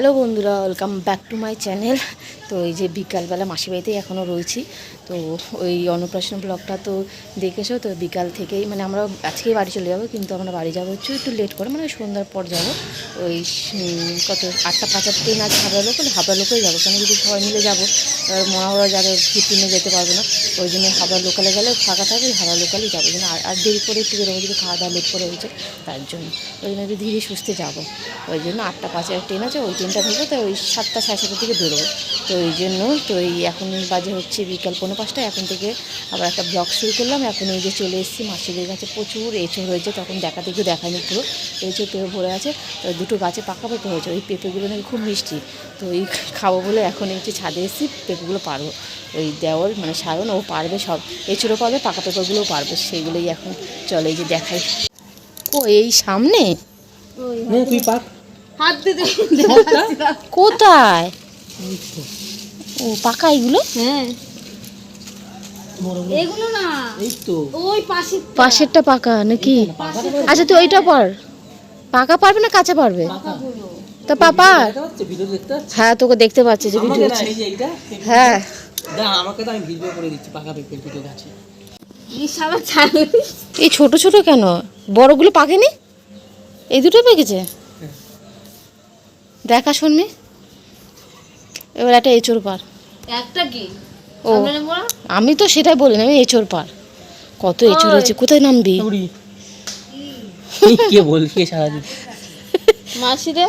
Hello বন্ধুরা, welcome back to my channel. তো এই যে বিকালবেলা মাসি বাড়িতেই এখনও রয়েছি। তো ওই অন্নপ্রাশন ব্লগটা তো দেখেছ তো বিকাল থেকেই মানে আমরা আজকেই বাড়ি চলে যাব, কিন্তু আমরা বাড়ি যাব হচ্ছে একটু লেট করে মানে সন্ধ্যার পর যাব। ওই কত, আটটা পাঁচার ট্রেন আছে হাবড়া লোকাল হাবড়া লোকালে যাব। কেন যদি সবাই মিলে যাব মহাবড়া যাবে ফিফটিনে যেতে পারব না। ওই জন্য হাবড়া লোকালে গেলে ফাঁকা থাকবে হাবড়া লোকালেই যাব। যেন আর দেরি করে একটু বেরোবো, যদি খাওয়া দাওয়া লেট করে হয়েছে, তার জন্য। ওই জন্য ধীরে সুস্থে যাব। ওই জন্য আটটা পাঁচের ট্রেন আছে, ওই ট্রেনটা ধরবো, তো ওই সাতটা, সাড়ে সাতটার দিকে বেরোবো। তো ওই জন্য, তো এই এখন বাজে হচ্ছে বিকাল পনেরো পাঁচটা এখন থেকে আবার একটা ব্লগ শুরু করলাম। এখন এই যে চলে এসেছি মাসিদের কাছে প্রচুর এঁচড় হয়েছে তখন দেখাতে গিয়ে দেখায়নি পুরো। এঁচড় পেঁপে ভরে আছে তো দুটো গাছে পাকা পেঁপে হয়েছে। ওই পেঁপেগুলো নাকি খুব মিষ্টি। তো এই খাব বলে এখন একটু ছাদে এসেছি পেঁপেগুলো পারব ওই দেওয়াল মানে সায়ন ও পারবে সব। এঁচড়ও পারবে পাকা পেঁপেগুলোও পারবে সেইগুলোই এখন চলে এই যে দেখাই। ও এই সামনে? নে তুই পাক। হাত দিতে কোথায়? ও পাকা এগুলো? হ্যাঁ। এগুলো না। এই তো। ওই পাশে পাশেরটা পাকা নাকি? আচ্ছা তুই ওইটা পার। পাকা পারবে না কাঁচা পারবে? তা পাপা? হ্যাঁ তোকে দেখতে পাচ্ছি যে ভিডিও হ্যাঁ। আমাকে তো আমি ভিডিও করে দিচ্ছি পাকা পেঁপের ভিডিও গাছে। এই ছোট ছোট কেন? বড়গুলো পাকেনি? এই দুটো পেকেছে? দেখা শুনবি। এবার একটা এঁচড় পার। একটা কি? ও? আমি তো সেটাই বলি না আমি এঁচড় পার। কত এঁচড় হয়েছে কোথায় নামবি? কে বলছে সারাদিন? মাসি রে।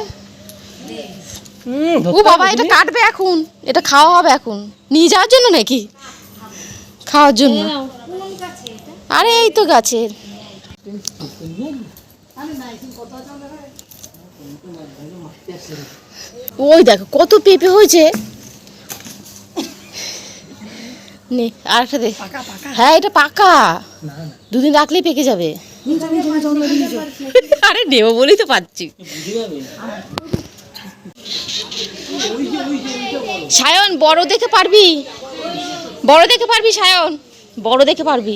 ও বাবা এটা কাটবে এখন। এটা খাওয়া হবে এখন। নিয়ে যাওয়ার জন্য নাকি? খাওয়ার জন্য। আরে এই তো গাছের। ওই দেখো কত পেঁপে হয়েছে। নে আর একটা দে হ্যাঁ এটা পাকা। দুদিন রাখলেই পেকে যাবে। আরে নেব বলেই তো পাচ্ছি। সায়ন বড় দেখে পারবি? বড় দেখে পারবি সায়ন? বড় দেখে পারবি।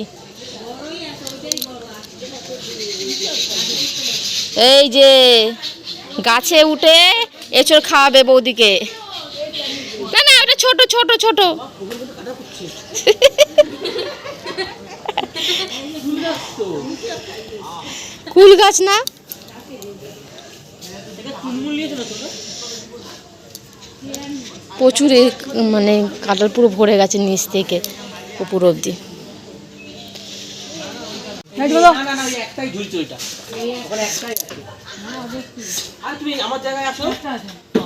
এই যে গাছে উঠে এচড় খাওয়াবে বৌদিকে। ছোট ছোট ছোট। কুল গাছ না? প্রচুর মানে কাটার পুরো ভরে গেছে নিচ থেকে উপর অবধি। না না না ওই একটাই ঝুলছে ওইটা। ওখানে একটাই আছে। আর তুমি আমার জায়গায় আসো।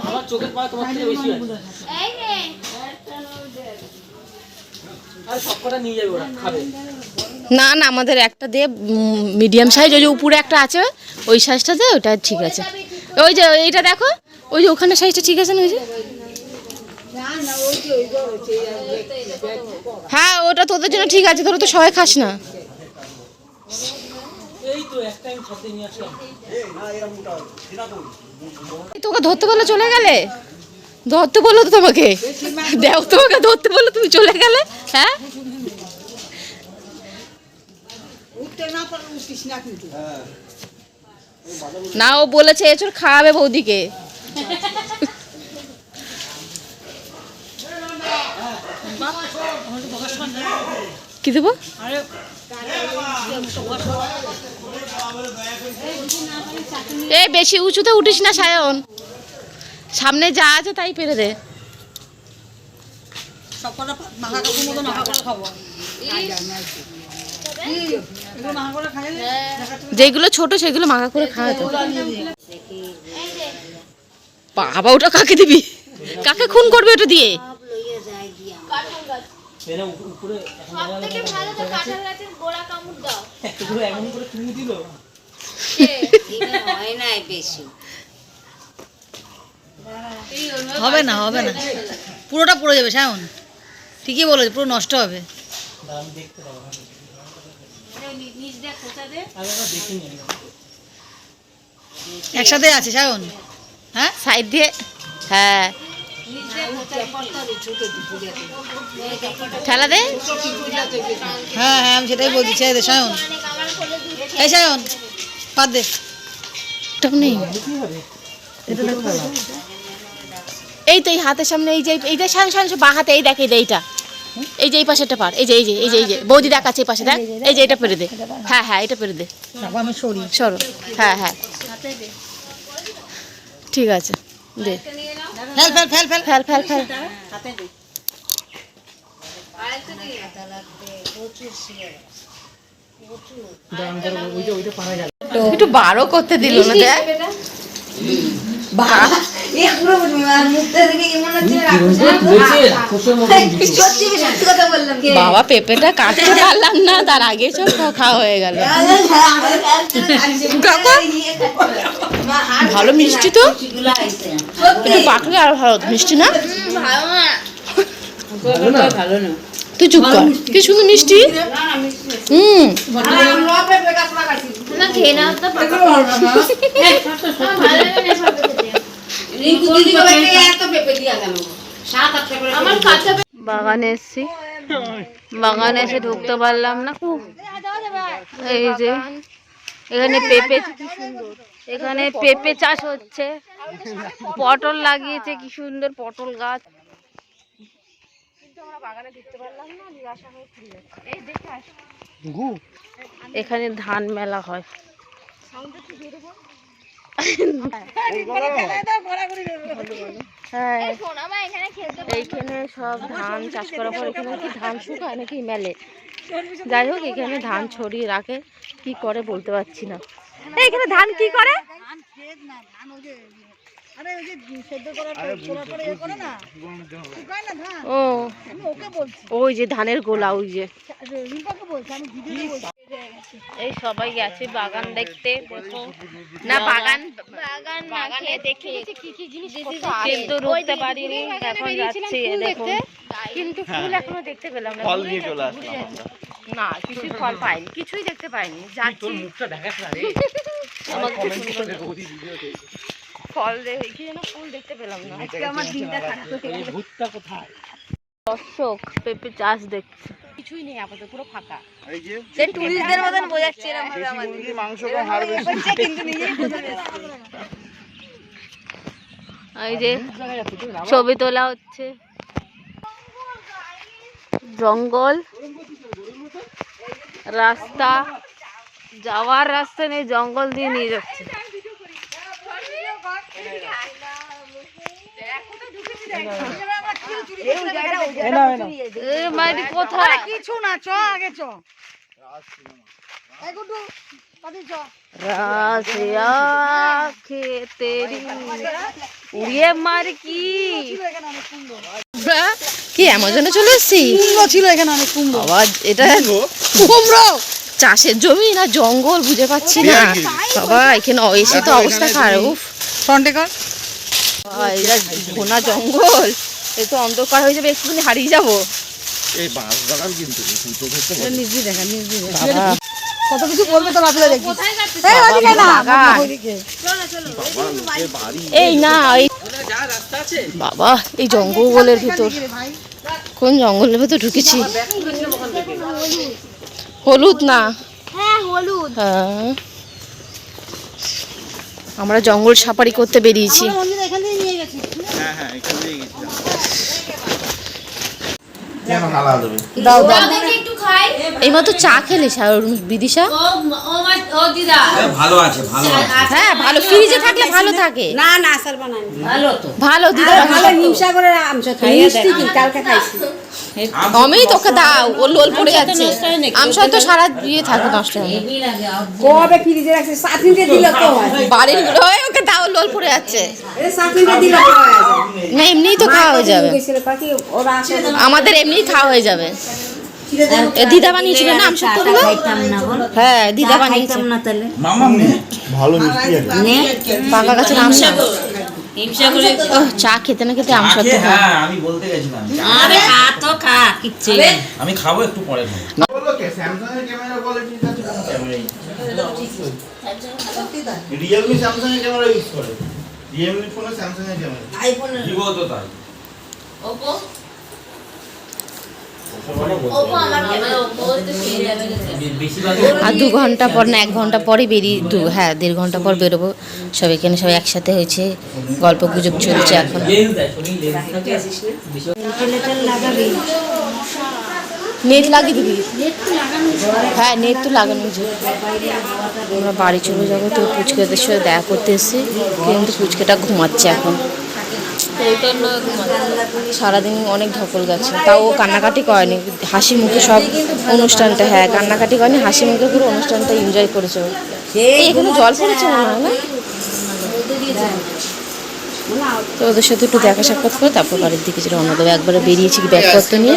আমার চোখের পাওয়া তোমার থেকে বেশি আছে আর সব কটা নিয়ে যাবে ওরা খাবে না না আমাদের একটা দে মিডিয়াম সাইজ ওই যে উপরে একটা আছে ওই সাইজটা দে ওটা ঠিক আছে। ওই যে এইটা দেখো ওই যে ওখানে সাইজটা ঠিক আছে না ওই যে? হ্যাঁ ওটা তোদের জন্য ঠিক আছে তোরা তো সবাই খাস না। তোকে ধরতে বললে চলে গেলে? ধরতে বলল তো তোমাকে? দেখ তোমাকে ধরতে বলল তুমি চলে গেলে হ্যাঁ? না ও বলেছে এচোর খাওয়াবে বৌদিকে। কি দেবো? এই বেশি উঁচুতে উঠিস না সায়ন। সামনে যা আছে তাই পেরে দে। যেগুলো ছোট সেগুলো মাখা করে খাওয়া তো। বাবা ওটা কাকে দিবি? কাকে খুন করবে ওটা দিয়ে? এরা উপ- উপরে এখন এতগুলো এমন করে চুমু দিল হবে না হবে না। পুরোটা পড়ে যাবে সায়ন ঠিকই বলেছে পুরো নষ্ট হবে। একসাথে আছে সায়ন হ্যাঁ? সাইড দিয়ে হ্যাঁ। ঠেলা দে। হ্যাঁ হ্যাঁ আমি সেটাই বলছি ছেড়ে দে সায়ন এই সায়ন বাদ দে। নেই। কি হবে এই তো এই হাতের সামনে এই যে এইটা সামনে সামনে বা হাতে এই দেখ এই যে এইটা এই যে এই পাশেটা পার এই যে এই যে এই যে এই যে বৌদি দেখাচ্ছে এই পাশে দেখ এই যে এটা পেরে দে হ্যাঁ হ্যাঁ এটা পেরে দে সরো হ্যাঁ হ্যাঁ ঠিক আছে দে ফেল ফেল ফেল ফেল ফেল ফেল ফেল একটু বারো করতে দিল না দেখ বাবা পেঁপেটা কাটতে পারলাম না তার আগে সব খাওয়া হয়ে গেল। ভালো মিষ্টি তো? একটু পাকলে আর ভালো মিষ্টি না? ভালো না। তুই চুপ কর। কি সুন্দর মিষ্টি? হুম। খেয়ে নাও তো বাগানে এসছি। বাগানে এসে ঢুকতে পারলাম না খুব। এই যে এখানে পেঁপে এখানে পেঁপে চাষ হচ্ছে। পটল লাগিয়েছে কি সুন্দর পটল গাছ। এখানে ধান মেলা হয়। হ্যাঁ এইখানে সব ধান চাষ করার পর এখানে কি ধান শুকায় নাকি মেলে? যাই হোক এখানে ধান ছড়িয়ে রাখে কি করে বলতে পারছি না। এই, এখানে ধান কি করে? আরে ওই যে সেদ্ধ করার পর করার পরে এ করে না? শুকায় না ধান? ও। আমি ওকে বলছি। ওই যে ধানের গোলা ওই যে। এই সবাই গেছে বাগান দেখতে দেখো। না বাগান বাগান না বাগানে দেখে কি কি জিনিস কিন্তু ঢুকতে পারিনি এখন যাচ্ছি এই দেখো কিন্তু ফুল এখনও দেখতে পেলাম না ফল নিয়ে চলে আসলাম না? কিছুই ফল পাইনি কিছুই দেখতে পাইনি যাচ্ছি। তোর মুখটা দেখাস না রে। আমার কমেন্ট আমাকে ফল দেখে কি যেন ফুল দেখতে পেলাম না। আজকে আমার দিনটা খারাপ হয়ে এই ভূতটা কোথায়? দর্শক পেঁপে চাষ দেখছে। কিছুই নেই আপাতত পুরো ফাঁকা টুরিস্টদের মতন বোঝাচ্ছে এরকম এই যে ছবি তোলা হচ্ছে জঙ্গল রাস্তা যাওয়ার রাস্তা নেই জঙ্গল দিয়ে নিয়ে যাচ্ছে এ মাইরি কোথায়? কিছু না চ আগে চ। খেতেরি উড়িয়ে মার কি? অ্যামাজনে চলে এসছি কুমড়ো ছিল এখানে অনেক কুমড়ো বাবা এটা কুমড়ো? চাষের জমি না জঙ্গল বুঝে পাচ্ছি না। বাবা এখানে এসে তো অবস্থা খারাপ উফ। ফ্রন্টে কর। জঙ্গল। এই তো অন্ধকার হয়ে যাবে একটুখানি হারিয়ে যাব। এই বাগান কিন্তু কত কিছু বলবে তো দেখি। এই না এই যা রাস্তা আছে। বাবা এই জঙ্গলের ভিতর। কোন জঙ্গলের ভিতর ঢুকেছি? হলুদ না? হ্যাঁ হলুদ। হ্যাঁ। আমরা জঙ্গল সাফারি করতে বেরিয়েছি। হ্যাঁ হ্যাঁ দাও দাও। চা বিদিশা। ভালো আছে ভালো হ্যাঁ ভালো। ফ্রিজে থাকলে ভালো থাকে। না না আসার বানাইনি ভালো দিদা ভালো হিংসা করে আমসা খাই। মিষ্টি কি কালকে খাইছি। আমি তোকে দাও ও লোল পড়ে যাচ্ছে। আমসা তো সারা দিয়ে থাকে নষ্ট হয়। কবে ফ্রিজে রাখছে সাত মিনিটে দিল তো। বাড়ির ওকে দাও পড়ে যাচ্ছে দিল খাওয়া যায় না এমনিই তো খাওয়া হয়ে যাবে। আমাদের এমনি খাওয়া হয়ে যাবে। দিদা বানিয়েছিল না হ্যাঁ দিদা বানিয়েছে। খাইতাম না তাহলে। মামা ভালো মিষ্টি আছে পাকা গাছের আমসা ও চা খেতে না খেতে আমসা তো হ্যাঁ আমি বলতে গেছিলাম। আরে খা তো খা কিচ্ছু আমি খাব একটু পরে। রিয়েলমি স্যামসাং এর ক্যামেরা ইউজ করে। রিয়েলমি ফোনে স্যামসাং এর ক্যামেরা ভিভো তো তাই। ওপো আর দু ঘণ্টা পর না এক ঘণ্টা পরে বেরিয়ে দু হ্যাঁ দেড় ঘণ্টা পর বেরোবো। সব এখানে সবাই একসাথে হয়েছে গল্প গুজব চলছে এখন। নেট লাগিয়ে দিবি? হ্যাঁ নেট তো লাগানো আমরা বাড়ি চলে যাব তো, পুচকেদের সাথে দেখা করতে এসেছি। কিন্তু পুচকেটা ঘুমাচ্ছে এখন। সারাদিন অনেক ধকল গেছে। তাও ও কান্নাকাটি করেনি। হাসি মুখে সব অনুষ্ঠানটা হ্যাঁ কান্নাকাটি করেনি, হাসি মুখে পুরো অনুষ্ঠানটা এনজয় করেছে এখানে জল পড়েছে মনে হয় না? তো ওদের সাথে একটু দেখা সাক্ষাৎ করে, তারপর বাড়ির দিকে যে রওনা দেবো। একবারে বেরিয়েছি ব্যাগপত্র নিয়ে।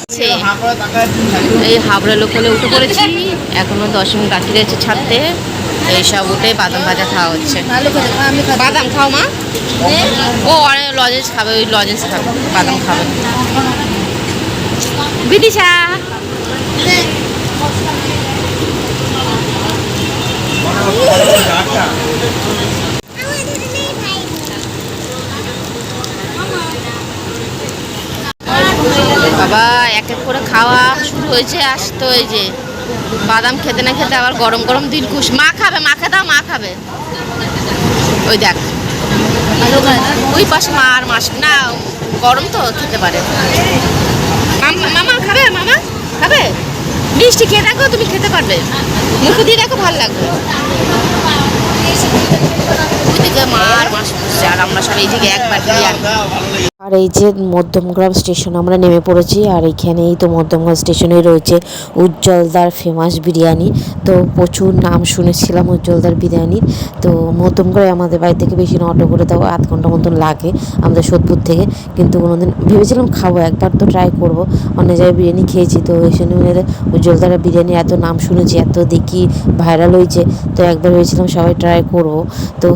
এই হাবড়া লোকালে উঠে পড়েছি। এখনও দশ মিনিট বাকি রয়েছে ছাড়তে। এইসব উঠে বাদাম ভাজা খাওয়া হচ্ছে। বাদাম খাও মা। ও, আরে লজেন্স খাবে, ওই লজেন্স খাবে, বাদাম খাবে। বিদিশা। বাবা, এক এক করে খাওয়া শুরু হয়েছে আসতো যে বাদাম খেতে না খেতে আবার গরম গরম দিন খুশ মা খাবে মাখে দাও, মা খাবে। ওই দেখ। ওই পাশে মা আর মাস না, গরম তো খেতে পারে। মাম- খাবে, মামা খাবে? মিষ্টি খেয়ে দেখো, তুমি খেতে পারবে। মুখে দিয়ে দেখো, ভালো লাগবে। ওইদিকে মা আর মাস আর আমরা সব এইদিকে একবার দিয়ে আর এই যে মধ্যমগ্রাম স্টেশন আমরা নেমে পড়েছি, আর এইখানেই তো মধ্যমগ্রাম স্টেশনে রয়েছে উজ্জ্বলদার ফেমাস বিরিয়ানি। তো প্রচুর নাম শুনেছিলাম উজ্জ্বলদার বিরিয়ানির তো মধ্যমগ্রামে আমাদের বাড়ি থেকে বেশি না অটো করে তাও আধ ঘণ্টা মতন লাগে আমাদের সোদপুর থেকে। কিন্তু কোনোদিন ভেবেছিলাম খাব, একবার তো ট্রাই করব। অনেক জায়গায় বিরিয়ানি খেয়েছি, তো ওই জন্য উজ্জ্বলদার বিরিয়ানি এত নাম শুনেছি, এত দেখি ভাইরাল হয়েছে। তো একবার ভেবেছিলাম সবাই ট্রাই করব। তো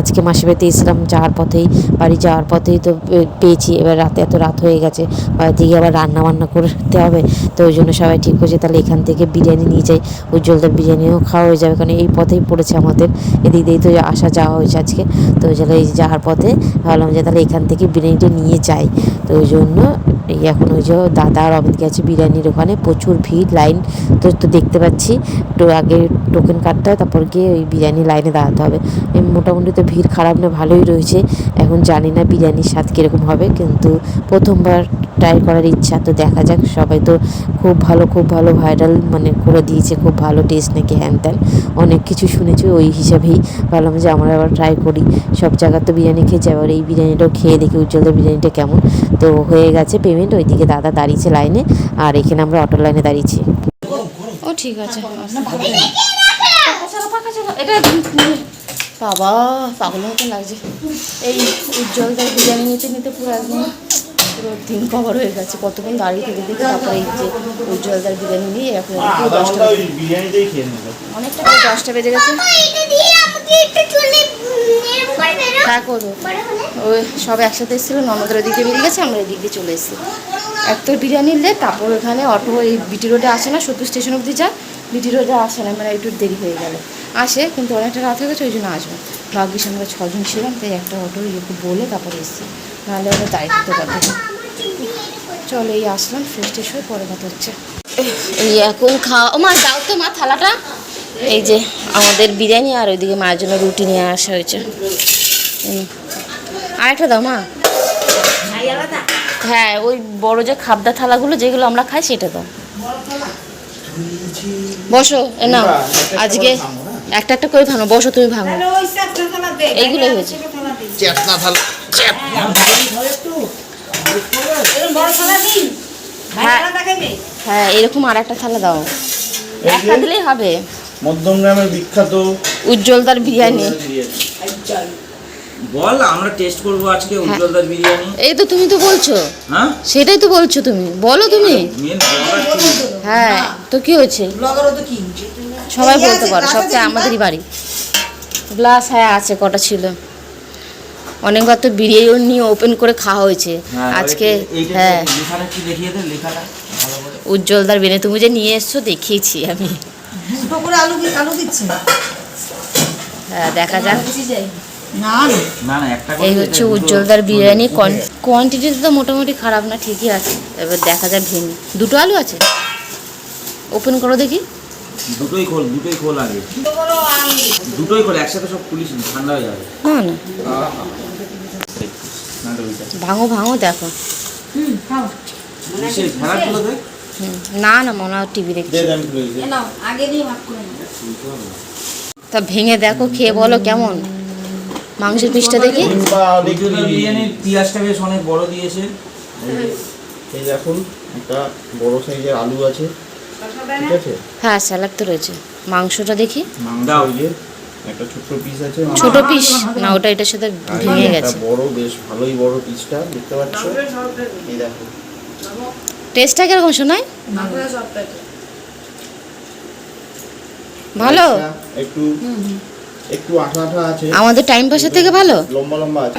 আজকে মাসে বাড়িতে এসেছিলাম যাওয়ার পথেই, বাড়ি যাওয়ার পথেই। তো পেয়েছি। এবার রাতে এত রাত হয়ে গেছে বাড়ি থেকে আবার রান্না বান্না করতে হবে, তো ওই জন্য সবাই ঠিক করছে, তাহলে এখান থেকে বিরিয়ানি নিয়ে যাই। উজ্জ্বলদার বিরিয়ানিও খাওয়া হয়ে যাবে, কারণ এই পথেই পড়েছে আমাদের। এদিক দিয়েই তো আসা যাওয়া হয়েছে আজকে, তো ওই জন্য এই যাওয়ার পথে ভাবলাম যে তাহলে এখান থেকে বিরিয়ানিটা নিয়ে যাই। তো ওই জন্য এই এখন ওই যে দাদা আর অমিত গেছে বিরিয়ানির ওখানে, প্রচুর ভিড়, লাইন, তো তো দেখতে পাচ্ছি। তো আগে টোকেন কাটতে হয়, তারপর গিয়ে ওই বিরিয়ানি লাইনে দাঁড়াতে হবে। মোটামুটি তো ভিড় খারাপ না ভালোই রয়েছে। এখন জানি না বিরিয়ানির স্বাদ কীরকম হবে কিন্তু প্রথমবার ট্রাই করার ইচ্ছা তো দেখা যাক। সবাই তো খুব ভালো খুব ভালো ভাইরাল মানে করে দিয়েছে খুব ভালো টেস্ট নাকি হ্যান ত্যান। অনেক কিছু শুনেছি ওই হিসাবেই ভাবলাম যে আমরা আবার ট্রাই করি। সব জায়গার তো বিরিয়ানি খেয়েছি আবার এই বিরিয়ানিটাও খেয়ে দেখি উজ্জ্বলদের বিরিয়ানিটা কেমন। তো হয়ে গেছে পেমেন্ট ওইদিকে দাদা দাঁড়িয়েছে লাইনে আর এখানে আমরা অটো লাইনে দাঁড়িয়েছি। ও ঠিক আছে। এটা বাবা পাগল মতো লাগছে। এই উজ্জ্বলদার বিরিয়ানি নিতে নিতে পুরো একদম পুরো দিন কভার হয়ে গেছে। কতক্ষণ দাঁড়িয়ে থেকে দেখি তারপরে এই যে উজ্জ্বলদার বিরিয়ানি নিয়ে এখন পুরো দশটা অনেকটা দশটা বেজে গেছে। হ্যাঁ করব ওই সব একসাথে এসেছিল ননদের ওদিকে বেরিয়ে গেছে আমরা এদিক দিয়ে চলে এসেছি। এক তো বিরিয়ানি নিলে তারপর ওখানে অটো এই বিটি রোডে আসে না সত্তর স্টেশন অবধি যায় বিটি রোডে আসে না মানে একটু দেরি হয়ে গেল। আসে কিন্তু অনেকটা রাত হয়ে গেছে ওই জন্য আসবে ভাগ্যিস আমরা ছজন ছিলাম তাই একটা অটো ইয়েকে বলে তারপরে এসেছি। নাহলে ওরা দায়িত্ব পারবে চলো এই আসলাম ফ্রেশ ট্রেশ হয়ে পরে কথা হচ্ছে। এই এখন খাওয়া ও মা দাও তো মা থালাটা। এই যে আমাদের বিরিয়ানি আর ওইদিকে মায়ের জন্য রুটি নিয়ে আসা হয়েছে। আরেকটা দাও মা। হ্যাঁ ওই বড় যে খাবদা থালাগুলো যেগুলো আমরা খাই সেটা দাও। বসো এ নাও। আজকে একটা একটা করে ভাঙো বসো তুমি ভাঙো। এইগুলোই হয়েছে। চেতনা ভালো হ্যাঁ হ্যাঁ। এরকম আর একটা থালা দাও। একটা দিলেই হবে। মধ্যমগ্রামের বিখ্যাত উজ্জ্বলদার বিরিয়ানি। বল আমরা টেস্ট করব আজকে উজ্জ্বলদার বিরিয়ানি। এই তো তুমি তো বলছো। হ্যাঁ? সেটাই তো বলছো তুমি। বলো তুমি। হ্যাঁ তো কি হয়েছে? ব্লগারও তো কি? সবাই বলতে পারো সবচেয়ে আমাদেরই বাড়ি। গ্লাস হ্যাঁ আছে কটা ছিল। অনেকবার তো বিরিয়ানি ওপেন করে খাওয়া হয়েছে। হ্যাঁ, আজকে হ্যাঁ। উজ্জ্বলদার বেনে তুমি যে নিয়ে এসছো দেখিয়েছি আমি। দুটো করে আলু আলু দিচ্ছে। হ্যাঁ দেখা যাক। না না না না একটা করে এই হচ্ছে উজ্জ্বলদার বিরিয়ানি। কোয়ান্টিটি তো মোটামুটি খারাপ না ঠিকই আছে। এবার দেখা যাক ভেঙে। দুটো আলু আছে? ওপেন করো দেখি। দুটোই খোল দুটোই খোল আগে। দুটোই খোল একসাথে সব না, ঠান্ডা হয়ে যাবে। না না। ভাঙো ভাঙো দেখো। না না মনে হয় টিভি দেখছি। তা ভেঙে দেখো খেয়ে বলো কেমন? মাংসের পিসটা দেখি? পেঁয়াজটা বেশ অনেক বড় দিয়েছে। এই দেখুন একটা বড় সাইজের আলু আছে। হ্যাঁ স্যালাড তো রয়েছে। মাংসটা দেখি। একটা ছোট্ট পিস আছে ছোট পিস না ওটা এটার সাথে ভেঙে গেছে। বড় বেশ ভালোই বড় পিসটা দেখতে পাচ্ছ? এই দেখো। টেস্টটা কীরকম শোনায়? ভালো? একটু একটু আঠা আঠা আছে। আমাদের টাইম পাসের থেকে ভালো? লম্বা লম্বা আছে।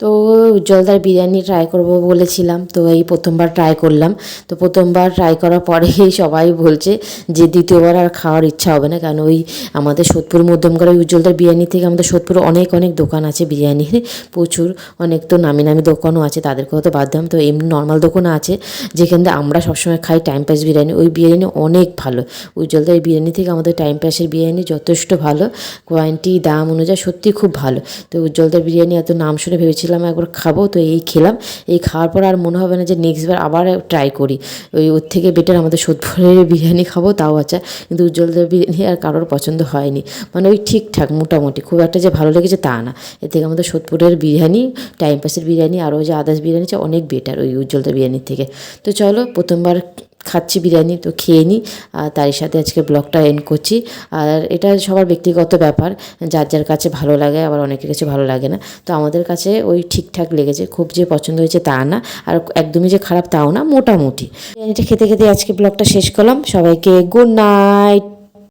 তো উজ্জ্বলদার বিরিয়ানি ট্রাই করব বলেছিলাম, তো এই প্রথমবার ট্রাই করলাম। তো প্রথমবার ট্রাই করার পরেই সবাই বলছে যে দ্বিতীয়বার আর খাওয়ার ইচ্ছা হবে না, কারণ ওই আমাদের সোদপুর মধ্যমগড়ের উজ্জ্বলদার বিরিয়ানি থেকে আমাদের সোদপুরে অনেক অনেক দোকান আছে বিরিয়ানির, প্রচুর অনেক তো নামি নামি দোকানও আছে, তাদেরকেও তো বাদ দিলাম। তো এমনি নর্মাল দোকান আছে, যেখান আমরা সবসময় খাই টাইম পাস বিরিয়ানি, ওই বিরিয়ানি অনেক ভালো। উজ্জ্বলদার বিরিয়ানি থেকে আমাদের টাইম পাসের বিরিয়ানি যথেষ্ট ভালো কোয়ান্টি দাম অনুযায়ী সত্যি খুব ভালো। তো উজ্জ্বলদার বিরিয়ানি এত নাম শুনে ভেবেছিলাম একবার খাব। তো এই খেলাম। এই খাওয়ার পর আর মনে হবে না যে নেক্সট বার আবার ট্রাই করি। ওই ওর থেকে বেটার আমাদের সোদপুরের বিরিয়ানি খাব, তাও আচ্ছা কিন্তু উজ্জ্বলদার বিরিয়ানি আর কারোর পছন্দ হয়নি। মানে ওই ঠিকঠাক, মোটামুটি। খুব একটা যে ভালো লেগেছে তা না। এর থেকে আমাদের সোদপুরের বিরিয়ানি টাইম পাসের বিরিয়ানি আরও যে আদার্স বিরিয়ানি অনেক বেটার ওই উজ্জ্বলদার বিরিয়ানির থেকে। তো চলো, প্রথমবার খাচ্ছি বিরিয়ানি, তো খেয়ে নিই। আর তারই সাথে আজকে ব্লগটা এন্ড করছি। আর এটা সবার ব্যক্তিগত ব্যাপার, যার যার কাছে ভালো লাগে, আবার অনেকের কাছে ভালো লাগে না। তো আমাদের কাছে ওই ঠিকঠাক লেগেছে। খুব যে পছন্দ হয়েছে তা না, আর একদমই যে খারাপ তাও না, মোটামুটি। বিরিয়ানিটা খেতে খেতে আজকে ব্লগটা শেষ করলাম। সবাইকে গুড নাইট